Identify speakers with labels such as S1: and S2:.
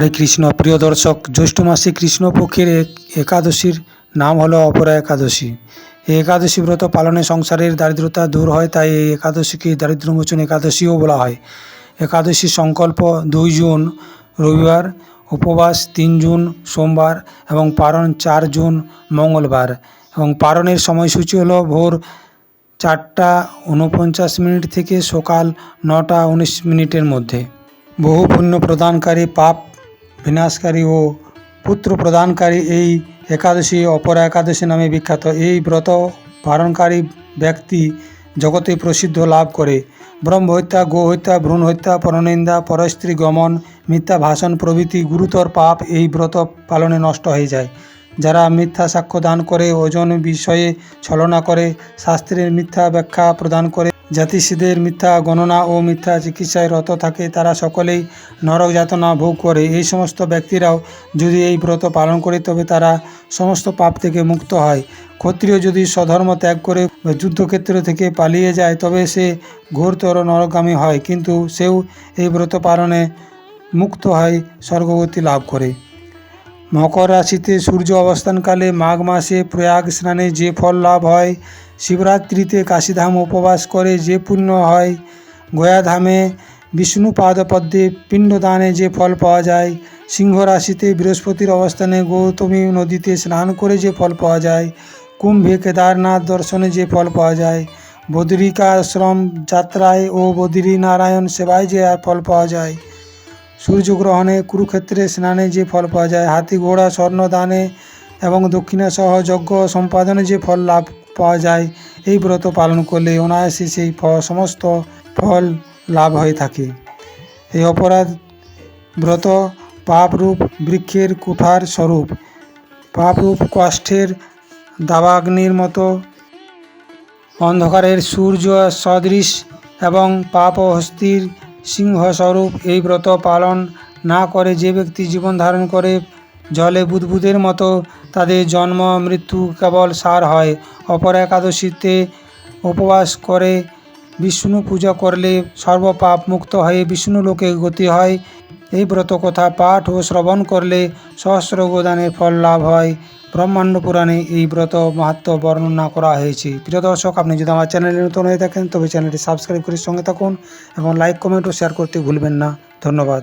S1: হরে কৃষ্ণ। প্রিয় দর্শক, জ্যৈষ্ঠ মাসে কৃষ্ণপক্ষের এক একাদশীর নাম হলো অপরা একাদশী। এই একাদশী ব্রত পালনে সংসারের দারিদ্রতা দূর হয়, তাই এই একাদশীকে দারিদ্র্যমোচন একাদশীও বলা হয়। একাদশী সংকল্প দুই জুন, রবিবার, উপবাস তিন জুন, সোমবার এবং পারণ চার জুন, মঙ্গলবার এবং পারণের সময়সূচি হলো ভোর চারটা উনপঞ্চাশ মিনিট থেকে সকাল নটা উনিশ মিনিটের মধ্যে। বহু পুণ্য প্রদানকারী পাপ বিনাশকারী ও পুত্র প্রদানকারী এই একাদশী, অপরা একাদশী নামে বিখ্যাত। এই ব্রত পালনকারী ব্যক্তি জগতে প্রসিদ্ধ লাভ করে। ব্রহ্ম হত্যা, গো হত্যা, ভ্রূণ হত্যা, পরনিন্দা, পরস্ত্রী গমন, মিথ্যা ভাষণ, প্রভৃতি, গুরুতর পাপ এই ব্রত পালনে নষ্ট হয়ে যায়। যারা মিথ্যা সাক্ষ্য দান করে, ওজন বিষয়ে ছলনা করে, শাস্ত্রের মিথ্যা ব্যাখ্যা প্রদান করে জাতিসীদের মিথ্যা গণনা ও মিথ্যা চিকিৎসায় রত থাকে, তারা সকলেই নরক যাতনা ভোগ করে। এই সমস্ত ব্যক্তিরাও যদি এই ব্রত পালন করে, তবে তারা সমস্ত পাপ থেকে মুক্ত হয়। ক্ষত্রিয় যদি স্বধর্ম ত্যাগ করে যুদ্ধক্ষেত্র থেকে পালিয়ে যায়, তবে সে ঘোরতর নরগামী হয়, কিন্তু সেও এই ব্রত পালনে মুক্ত হয় স্বর্গগতি লাভ করে। মকর রাশিতে সূর্য অবস্থানকালে মাঘ মাসে প্রয়াগ স্নানে যে ফল লাভ হয় শিবরাত্রিতে কাশীধাম উপবাস করে যে পুণ্য হয়, গয়াধামে বিষ্ণু পাদপদ্মে পিণ্ডদানে যে ফল পাওয়া যায় সিংহ রাশিতে বৃহস্পতির অবস্থানে গৌতমী নদীতে স্নান করে যে ফল পাওয়া যায়, কুম্ভে কেদারনাথ দর্শনে যে ফল পাওয়া যায়, বদ্রিকাশ্রম যাত্রায় ও বদ্রীনারায়ণ সেবায় যে ফল পাওয়া যায়, সূর্যগ্রহণে কুরুক্ষেত্রে স্নানে যে ফল পাওয়া যায় হাতি ঘোড়া স্বর্ণদানে এবং দক্ষিণা সহ যজ্ঞ সম্পাদনে যে ফল লাভ পাওয়া যায়। এই ব্রত পালন করলে অনায়াসে সেই সমস্ত ফল লাভ হয়ে থাকে। এই অপরাধ ব্রত পাপরূপ বৃক্ষের কুঠার স্বরূপ, পাপরূপ কষ্টের দাবাগ্নির মতো অন্ধকারের সূর্য সদৃশ এবং পাপ হস্তির সিংহস্বরূপ এই ব্রত পালন না করে যে ব্যক্তি জীবন ধারণ করে জলে বুদবুদের মতো তাদের জন্ম, মৃত্যু কেবল সার হয়। অপর একাদশীতে উপবাস করে বিষ্ণু পূজা করলে সর্বপাপ মুক্ত হয়ে বিষ্ণু লোকে গতি হয়। এই ব্রত কথা পাঠ ও শ্রবণ করলে সহস্র গোদানের ফল লাভ হয়। ব্রহ্মাণ্ড পুরাণে এই ব্রত মাহাত্ম বর্ণনা করা হয়েছে। প্রিয় দর্শক, আপনি যদি আমার চ্যানেলে নতুন হয়ে থাকেন, তবে চ্যানেলটি সাবস্ক্রাইব করে সঙ্গে থাকুন এবং লাইক, কমেন্ট ও শেয়ার করতে ভুলবেন না। ধন্যবাদ।